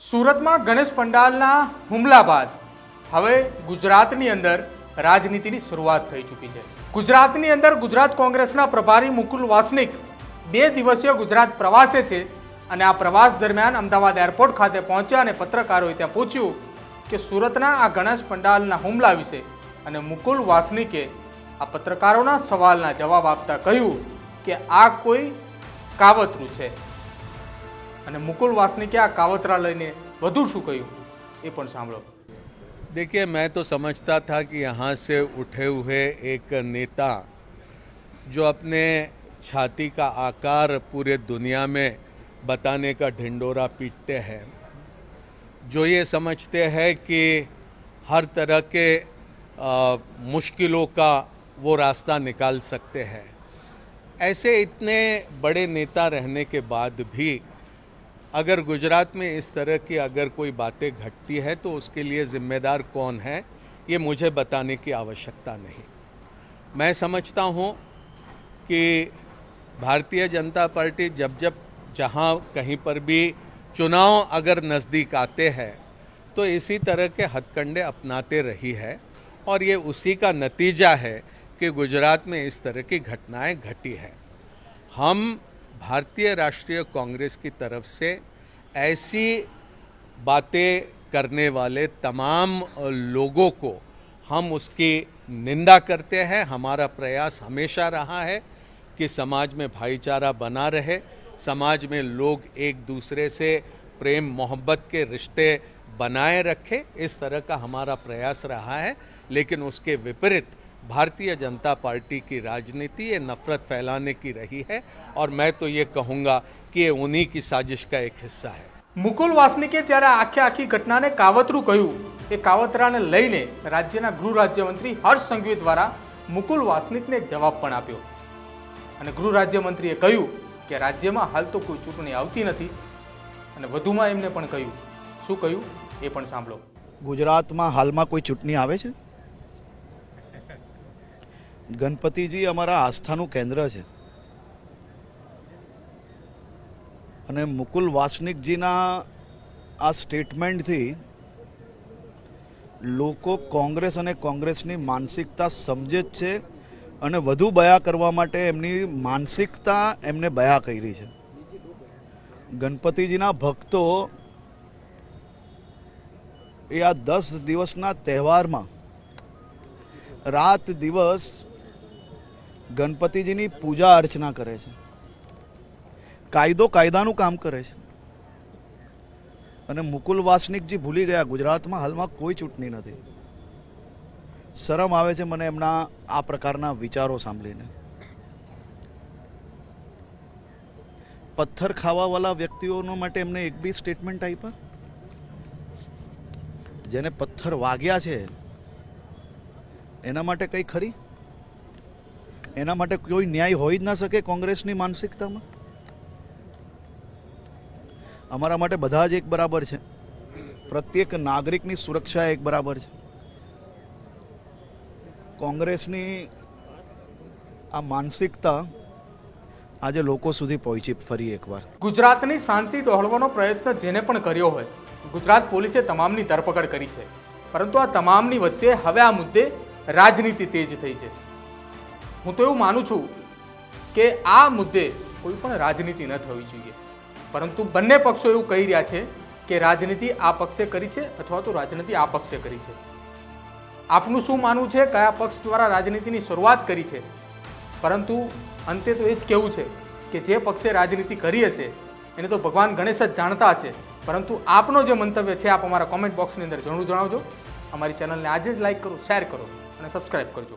સુરતમાં ગણેશ પંડાલના હુમલા બાદ હવે ગુજરાતની અંદર રાજનીતિની શરૂઆત થઈ ચૂકી છે. ગુજરાતની અંદર ગુજરાત કોંગ્રેસના પ્રભારી મુકુલ વાસનિક બે દિવસીય ગુજરાત પ્રવાસે છે અને આ પ્રવાસ દરમિયાન અમદાવાદ એરપોર્ટ ખાતે પહોંચ્યા અને પત્રકારોએ ત્યાં પૂછ્યું કે સુરતના આ ગણેશ પંડાલના હુમલા વિશે અને મુકુલ વાસનિકે આ પત્રકારોના સવાલના જવાબ આપતા કહ્યું કે આ કોઈ કાવતરું છે. અને મુકુલ વાસનિકે આ કાવતરા લઈને વધુ શું કહ્યું એ પણ સાંભળો देखिए मैं तो समझता था कि यहाँ से उठे हुए एक नेता जो अपने छाती का आकार पूरे दुनिया में बताने का ढिंडोरा पीटते हैं जो ये समझते हैं कि हर तरह के अ, मुश्किलों का वो रास्ता निकाल सकते हैं ऐसे इतने बड़े नेता रहने के बाद भी अगर गुजरात में इस तरह की अगर कोई बातें घटती है तो उसके लिए ज़िम्मेदार कौन है, ये मुझे बताने की आवश्यकता नहीं। मैं समझता हूँ कि भारतीय जनता पार्टी जब जब जहाँ कहीं पर भी चुनाव अगर नज़दीक आते हैं तो इसी तरह के हथकंडे अपनाते रही है और ये उसी का नतीजा है कि गुजरात में इस तरह की घटनाएँ घटी है। हम भारतीय राष्ट्रीय कांग्रेस की तरफ़ से ऐसी बातें करने वाले तमाम लोगों को हम उसकी निंदा करते हैं। हमारा प्रयास हमेशा रहा है कि समाज में भाईचारा बना रहे, समाज में लोग एक दूसरे से प्रेम, मोहब्बत के रिश्ते बनाए रखें। इस तरह का हमारा प्रयास रहा है, लेकिन उसके विपरीत भारतीय जनता पार्टी की राजनीति ये नफरत फैलाने की रही है और मैं तो ये कहूँगा कि ये उन्हीं की साजिश का एक हिस्सा है મુકુલ વાસનિકે જ્યારે આખે આખી ઘટનાને કાવતરું કહ્યું એ કાવતરાને લઈને રાજ્યના ગૃહ રાજ્યમંત્રી હર્ષ સંઘવી દ્વારા મુકુલ વાસનિકને જવાબ પણ આપ્યો અને ગૃહ રાજ્યમંત્રીએ કહ્યું કે રાજ્યમાં હાલ તો કોઈ ચૂંટણી આવતી નથી અને વધુમાં એમને પણ કહ્યું શું કહ્યું એ પણ સાંભળો ગુજરાતમાં હાલમાં કોઈ ચૂંટણી આવે છે ગણપતિજી અમારા આસ્થાનું કેન્દ્ર છે. અને મુકુલ વાસનિકજીના આ સ્ટેટમેન્ટથી લોકો કોંગ્રેસ અને કોંગ્રેસની માનસિકતા સમજે જ છે અને વધુ બયા કરવા માટે એમની માનસિકતા એમને બયા કરી છે. ગણપતિજીના ભક્તો એ આ દસ દિવસના તહેવારમાં રાત દિવસ ગણપતિજીની પૂજા અર્ચના કરે છે. કાયદો કાયદાનું કામ કરે છે. અને મુકુલ વાસનિકજી ભૂલી ગયા, ગુજરાતમાં હાલમાં કોઈ ચૂંટણી નથી. શરમ આવે છે મને એમના આ પ્રકારના વિચારો સાંભળીને. પથ્થર ખાવાવાળા વ્યક્તિઓનો માટે એમને એક બી સ્ટેટમેન્ટ આપ્યા જેને પથ્થર વાગ્યા છે, એના માટે કંઈ ખરી? એના માટે કોઈ ન્યાય હોઈ જ ના શકે કોંગ્રેસની માનસિકતામાં? અમારા માટે બધા જ એક બરાબર છે. પ્રત્યેક નાગરિકની સુરક્ષા એક બરાબર છે. કોંગ્રેસની આ માનસિકતા આજે લોકો સુધી પહોંચી ફરી એકવાર. ગુજરાતની શાંતિ ડહોળવાનો પ્રયત્ન જેને પણ કર્યો હોય, ગુજરાત પોલીસે તમામની ધરપકડ કરી છે. પરંતુ આ તમામની વચ્ચે હવે આ મુદ્દે રાજનીતિ તેજ થઈ છે. હું તો એવું માનું છું કે આ મુદ્દે કોઈ પણ રાજનીતિ ન થવી જોઈએ. પરંતુ બંને પક્ષો એવું કહી રહ્યા છે કે રાજનીતિ આ પક્ષે કરી છે અથવા તો રાજનીતિ આ પક્ષે કરી છે. આપનું શું માનવું છે કયા પક્ષ દ્વારા રાજનીતિની શરૂઆત કરી છે? પરંતુ અંતે તો એ જ કહેવું છે કે જે પક્ષે રાજનીતિ કરી હશે, એને તો ભગવાન ગણેશ જ જાણતા હશે. પરંતુ આપનો જે મંતવ્ય છે આપ અમારા કોમેન્ટ બોક્સની અંદર જરૂર જણાવજો. અમારી ચેનલને આજે જ લાઈક કરો શેર કરો અને સબસ્ક્રાઈબ કરજો.